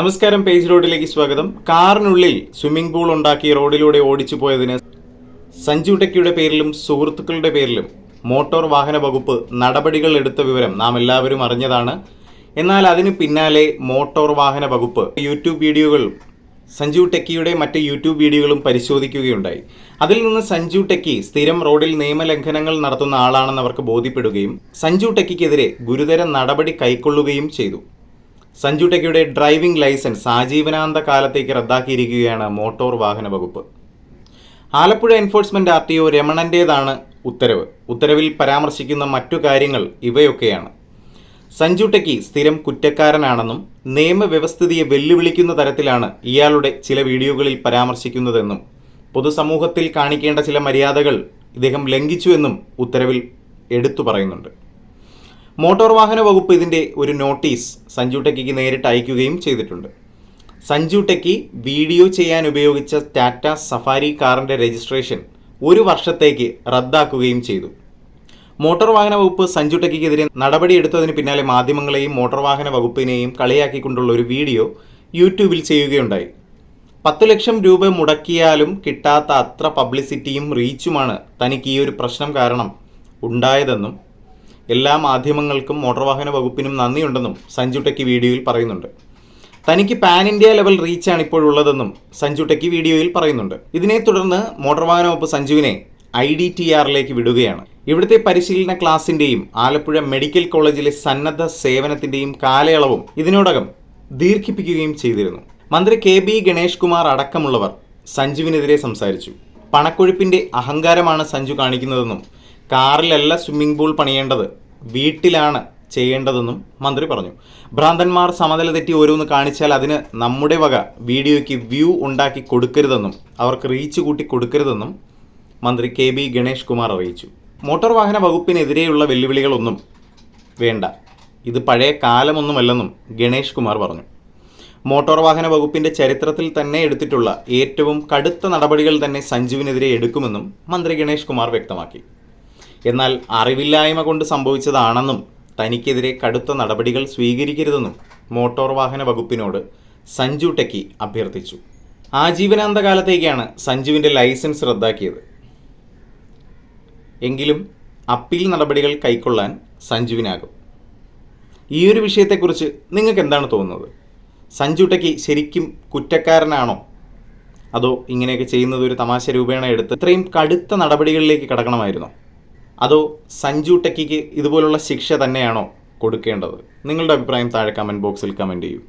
നമസ്കാരം പേജ് റോഡിലേക്ക് സ്വാഗതം. കാറിനുള്ളിൽ സ്വിമ്മിംഗ് പൂൾ ഉണ്ടാക്കി റോഡിലൂടെ ഓടിച്ചു പോയതിന് സഞ്ജു ടെക്കിയുടെ പേരിലും സുഹൃത്തുക്കളുടെ പേരിലും മോട്ടോർ വാഹന വകുപ്പ് നടപടികൾ എടുത്ത വിവരം നാം എല്ലാവരും അറിഞ്ഞതാണ്. എന്നാൽ അതിന് പിന്നാലെ മോട്ടോർ വാഹന വകുപ്പ് യൂട്യൂബ് വീഡിയോകൾ സഞ്ജു ടെക്കിയുടെ മറ്റ് യൂട്യൂബ് വീഡിയോകളും പരിശോധിക്കുകയുണ്ടായി. അതിൽ നിന്ന് സഞ്ജു ടെക്കി സ്ഥിരം റോഡിൽ നിയമലംഘനങ്ങൾ നടത്തുന്ന ആളാണെന്ന് അവർക്ക് ബോധ്യപ്പെടുകയും സഞ്ജു ടെക്കിക്കെതിരെ ഗുരുതര നടപടി കൈക്കൊള്ളുകയും ചെയ്തു. സഞ്ജു ടെക്കിയുടെ ഡ്രൈവിംഗ് ലൈസൻസ് ആജീവനാന്ത കാലത്തേക്ക് റദ്ദാക്കിയിരിക്കുകയാണ് മോട്ടോർ വാഹന വകുപ്പ്. Alappuzha enforcement R T O രമണന്റേതാണ് ഉത്തരവ്. ഉത്തരവിൽ പരാമർശിക്കുന്ന മറ്റു കാര്യങ്ങൾ ഇവയൊക്കെയാണ്. സഞ്ജു ടെക്കി സ്ഥിരം കുറ്റക്കാരനാണെന്നും നിയമവ്യവസ്ഥിതിയെ വെല്ലുവിളിക്കുന്ന തരത്തിലാണ് ഇയാളുടെ ചില വീഡിയോകളിൽ പരാമർശിക്കുന്നതെന്നും പൊതുസമൂഹത്തിൽ കാണിക്കേണ്ട ചില മര്യാദകൾ ഇദ്ദേഹം ലംഘിച്ചുവെന്നും ഉത്തരവിൽ എടുത്തു പറയുന്നുണ്ട്. മോട്ടോർ വാഹന വകുപ്പ് ഇതിന്റെ ഒരു നോട്ടീസ് സഞ്ജു ടെക്കിക്ക് നേരിട്ട് അയക്കുകയും ചെയ്തിട്ടുണ്ട്. സഞ്ജു ടെക്കി വീഡിയോ ചെയ്യാൻ ഉപയോഗിച്ച ടാറ്റ സഫാരി കാറിന്റെ രജിസ്ട്രേഷൻ ഒരു വർഷത്തേക്ക് റദ്ദാക്കുകയും ചെയ്തു. മോട്ടോർ വാഹന വകുപ്പ് സഞ്ജു ടെക്കിക്കെതിരെ നടപടിയെടുത്തതിന് പിന്നാലെ മാധ്യമങ്ങളെയും മോട്ടോർ വാഹന വകുപ്പിനെയും കളിയാക്കിക്കൊണ്ടുള്ള ഒരു വീഡിയോ യൂട്യൂബിൽ ചെയ്യുകയുണ്ടായി. പത്ത് ലക്ഷം രൂപ മുടക്കിയാലും കിട്ടാത്ത അത്ര പബ്ലിസിറ്റിയും റീച്ചുമാണ് തനിക്ക് ഈ ഒരു പ്രശ്നം കാരണം ഉണ്ടായതെന്നും എല്ലാ മാധ്യമങ്ങൾക്കും മോട്ടോർ വാഹന വകുപ്പിനും നന്ദിയുണ്ടെന്നും സഞ്ജു ടെക്കി വീഡിയോയിൽ പറയുന്നുണ്ട്. തനിക്ക് പാൻ ഇന്ത്യ ലെവൽ റീച്ചാണ് ഇപ്പോഴുള്ളതെന്നും സഞ്ജു ടെക്കി വീഡിയോയിൽ പറയുന്നുണ്ട്. ഇതിനെ തുടർന്ന് മോട്ടോർ വാഹന വകുപ്പ് സഞ്ജുവിനെ ഐ ഡി ടി ആറിലേക്ക് വിടുകയാണ്. ഇവിടുത്തെ പരിശീലന ക്ലാസിന്റെയും ആലപ്പുഴ മെഡിക്കൽ കോളേജിലെ സന്നദ്ധ സേവനത്തിന്റെയും കാലയളവും ഇതിനോടകം ദീർഘിപ്പിക്കുകയും ചെയ്തിരുന്നു. മന്ത്രി കെ ബി ഗണേഷ് കുമാർ അടക്കമുള്ളവർ സഞ്ജുവിനെതിരെ സംസാരിച്ചു. പണക്കൊഴുപ്പിന്റെ അഹങ്കാരമാണ് സഞ്ജു കാണിക്കുന്നതെന്നും കാറിലല്ല സ്വിമ്മിംഗ് പൂൾ പണിയേണ്ടത് വീട്ടിലാണ് ചെയ്യേണ്ടതെന്നും മന്ത്രി പറഞ്ഞു. ഭ്രാന്തന്മാർ സമനില തെറ്റി ഓരോന്ന് കാണിച്ചാൽ അതിന് നമ്മുടെ വക വീഡിയോയ്ക്ക് വ്യൂ ഉണ്ടാക്കി കൊടുക്കരുതെന്നും അവർക്ക് റീച്ച് കൂട്ടി കൊടുക്കരുതെന്നും മന്ത്രി കെ ബി ഗണേഷ് കുമാർ അറിയിച്ചു. മോട്ടോർ വാഹന വകുപ്പിനെതിരെയുള്ള വെല്ലുവിളികളൊന്നും വേണ്ട. ഇത് പഴയ കാലമൊന്നുമല്ലെന്നും ഗണേഷ് കുമാർ പറഞ്ഞു. മോട്ടോർ വാഹന വകുപ്പിന്റെ ചരിത്രത്തിൽ തന്നെ എടുത്തിട്ടുള്ള ഏറ്റവും കടുത്ത നടപടികൾ തന്നെ സഞ്ജുവിനെതിരെ എടുക്കുമെന്നും മന്ത്രി ഗണേഷ് കുമാർ വ്യക്തമാക്കി. എന്നാൽ അറിവില്ലായ്മ കൊണ്ട് സംഭവിച്ചതാണെന്നും തനിക്കെതിരെ കടുത്ത നടപടികൾ സ്വീകരിക്കരുതെന്നും മോട്ടോർ വാഹന വകുപ്പിനോട് സഞ്ജു ടെക്കി അഭ്യർത്ഥിച്ചു. ആജീവനാന്ത കാലത്തേക്കാണ് സഞ്ജുവിന്റെ ലൈസൻസ് റദ്ദാക്കിയത്. എങ്കിലും അപ്പീൽ നടപടികൾ കൈക്കൊള്ളാൻ സഞ്ജുവിനാകും. ഈ ഒരു വിഷയത്തെക്കുറിച്ച് നിങ്ങൾക്ക് എന്താണ് തോന്നുന്നത്? സഞ്ജു ടെക്കി ശരിക്കും കുറ്റക്കാരനാണോ? അതോ ഇങ്ങനെയൊക്കെ ചെയ്യുന്നത് ഒരു തമാശ രൂപേണ എടുത്ത് ഇത്രയും കടുത്ത നടപടികളിലേക്ക് കടക്കണമായിരുന്നോ? അതോ സഞ്ജു ടെക്കിക്ക് ഇതുപോലുള്ള ശിക്ഷ തന്നെയാണോ കൊടുക്കേണ്ടത്? നിങ്ങളുടെ അഭിപ്രായം താഴെ കമന്റ് ബോക്സിൽ കമന്റ് ചെയ്യൂ.